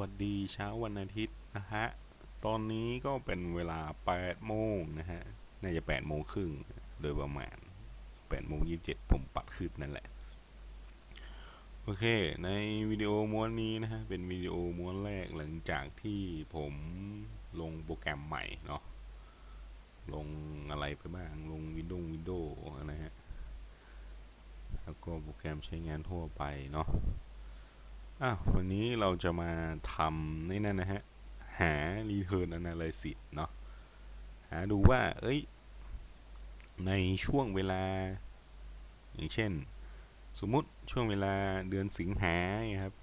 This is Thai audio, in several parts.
วัสดีเช้าวันอาทิตย์นะฮะ ตอนนี้ก็เป็นเวลา8โมงนะฮะ น่าจะ8โมงครึ่งโดยประมาณ8โมง27 ผมปัดคืบนั่นแหละ โอเค ในวิดีโอม้วนนี้นะฮะ เป็นวิดีโอม้วนแรกหลังจากที่ผมลงโปรแกรมใหม่เนาะ ลงอะไรไปบ้าง ลง Windows Windows นะฮะ แล้วก็โปรแกรมใช้งานทั่วไปเนาะ อะวันนี้เราจะมาทำนี่นั่นนะฮะ หา return analysis เนาะหาดูว่า เอ้ย ในช่วงเวลา อย่างเช่น สมมุติช่วงเวลาเดือนสิงหาครับ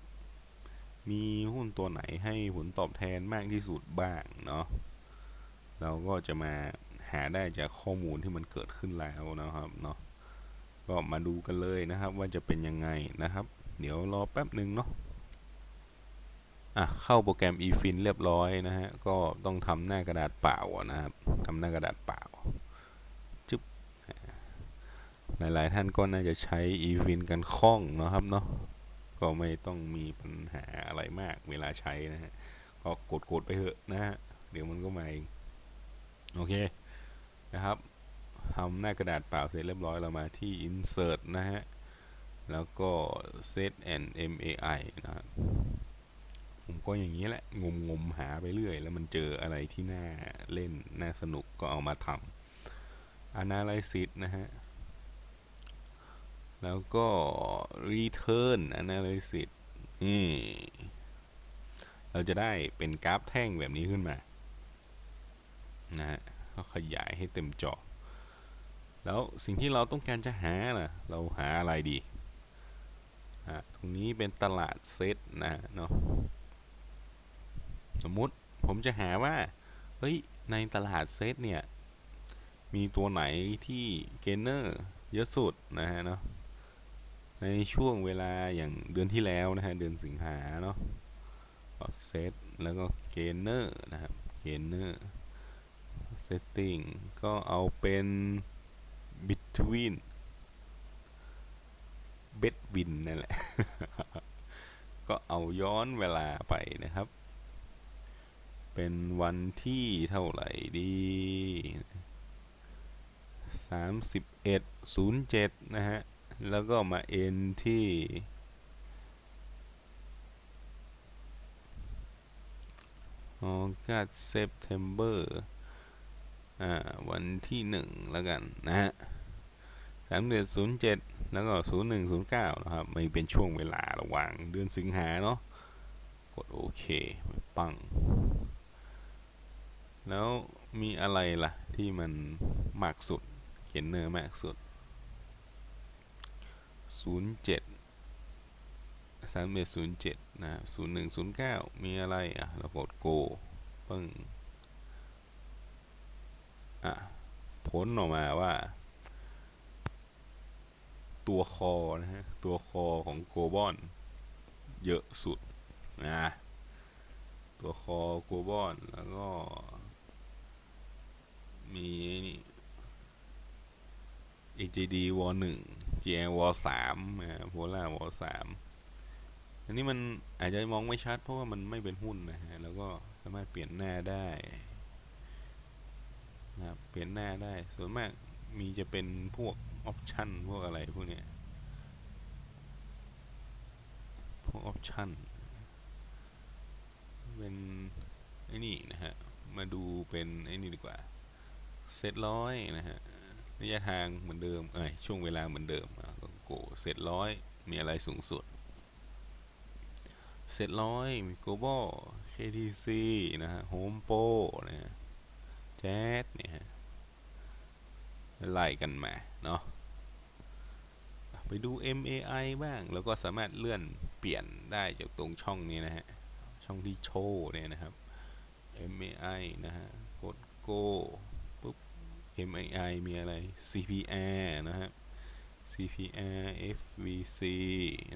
มีหุ้นตัวไหนให้ผลตอบแทนมากที่สุดบ้างเนาะเราก็จะมาหาได้จากข้อมูลที่มันเกิดขึ้นแล้วนะครับเนาะก็มาดูกันเลยนะครับว่าจะเป็นยังไงนะครับ เดี๋ยวรอแป๊บหนึ่งเนาะอะเข้าโปรแกรม eFin เรียบร้อยนะฮะ ก็ต้องทำหน้ากระดาษเปล่านะครับทำหน้ากระดาษเปล่าจึ๊บหลาย ๆ ท่านก็น่าจะใช้ eFin กันคล่องเนาะครับเนาะก็ไม่ต้องมีปัญหาอะไรมากเวลาใช้นะฮะก็กดๆไปเถอะนะฮะเดี๋ยวมันก็มาเองโอเคนะครับทำหน้ากระดาษเปล่าเสร็จเรียบร้อยเรามาที่ insert นะฮะ แล้วก็ set and mai นะครับผมก็อย่างนี้แหละ งมงมหาไปเรื่อย แล้วมันเจออะไรที่น่าเล่น น่าสนุกก็เอามาทำ analysis นะฮะ แล้วก็ return analysis นี่เราจะได้เป็นกราฟแท่งแบบนี้ขึ้นมา นะฮะก็ขยายให้เต็มจอ แล้วสิ่งที่เราต้องการจะหาล่ะ เราหาอะไรดีะตรงนี้เป็นตลาดเซตนะเนาะสมมุติผมจะหาว่าเฮ้ยในตลาดเซตเนี่ยมีตัวไหนที่เกนเนอร์เยอะสุดนะฮะเนาะในช่วงเวลาอย่างเดือนที่แล้วนะฮะเดือนสิงหาเนาะเซตแล้วก็เกนเนอร์นะครับเกนเนอร์ setting ก็เอาเป็น between between นั่นแหละ ก็เอาย้อนเวลาไปนะครับ เป็นวันที่เท่าไหร่ดีสามสิบเอ็ดศูนย์เจ็ดนะฮะ แล้วก็มา n ที่ออกัสเซปเทมเบอร์ อ่า วันที่หนึ่งแล้วกันนะฮะ สามเดือนศูนย์เจ็ดแล้วก็ศูนย์หนึ่งศูนย์เก้านะครับไม่เป็นช่วงเวลาระหว่างเดือนสิงหาเนาะกดโอเคปัง แล้วมีอะไรล่ะ ที่มันมากสุดเขียนเนอร์มากสุดศูนย์เจ็ดสามเดือนศูนย์เจ็ดนะศูนย์หนึ่งศูนย์เก้ามีอะไรอะเรากดโกปึ้งอะผลออกมาว่า ตัวคอนะฮะ ตัวคอของโกลบอนเยอะสุดนะ ตัวคอโกลบอนแล้วก็ มีนี่ AJD วอลหนึ่ง GL วอลสามนะโพล่าวอลสามอันนี้มันอาจจะมองไม่ชัดเพราะว่ามันไม่เป็นหุ้นนะฮะ แล้วก็สามารถเปลี่ยนหน้าได้นะครับเปลี่ยนหน้าได้ ส่วนมาก มีจะเป็นพวกออปชันพวกอะไรพวกเนี้ย พวกออปชันเป็นไอ้นี่นะฮะ มาดูเป็นไอ้นี่ดีกว่า เซตร้อยนะฮะ ระยะทางเหมือนเดิม เอ้ย ช่วงเวลาเหมือนเดิมก็โกเซตร้อย มีอะไรสูงสุด เซตร้อย มี global KTC นะฮะ Home Pro นะฮะ Jazz เนี่ยฮะ ไล่กันมาเนาะไปดู MAI บ้าง แล้วก็สามารถเลื่อนเปลี่ยนได้จากตรงช่องนี้นะฮะ ช่องที่โชว์เนี่ยนะครับ MAI นะฮะ กด Go ปุ๊บ MAI มีอะไร CPR นะฮะ CPR FVC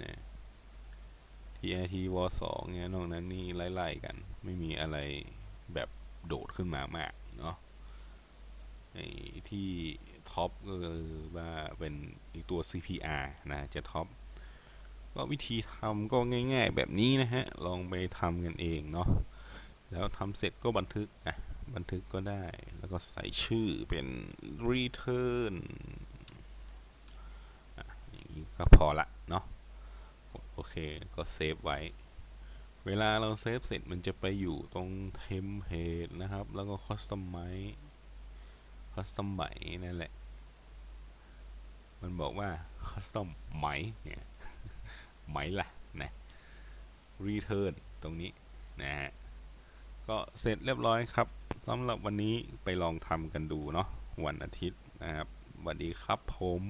นะ TRT w 2เนี่ยนอกนั้นนี่ไล่ๆกัน ไม่มีอะไรแบบโดดขึ้นมามากเนาะ ที่ท็อปก็คือว่าเป็นอีกตัว CPR นะ จะท็อปก็วิธีทำก็ง่าย ๆ แบบนี้นะฮะ ลองไปทำกันเองเนาะ แล้วทำเสร็จก็บันทึกอะบันทึกก็ได้ แล้วก็ใส่ชื่อเป็น return อย่างนี้ก็พอละเนาะ โอเค ก็เซฟไว้ เวลาเราเซฟเสร็จมันจะไปอยู่ตรง template นะครับ แล้วก็ customize custom ไหมนั่นแหละ มันบอกว่า custom ไหมเนี่ยไหมล่ะนะ return ตรงนี้นะฮะก็เสร็จเรียบร้อยครับสำหรับวันนี้ไปลองทำกันดูเนาะวันอาทิตย์นะครับสวัสดีครับผม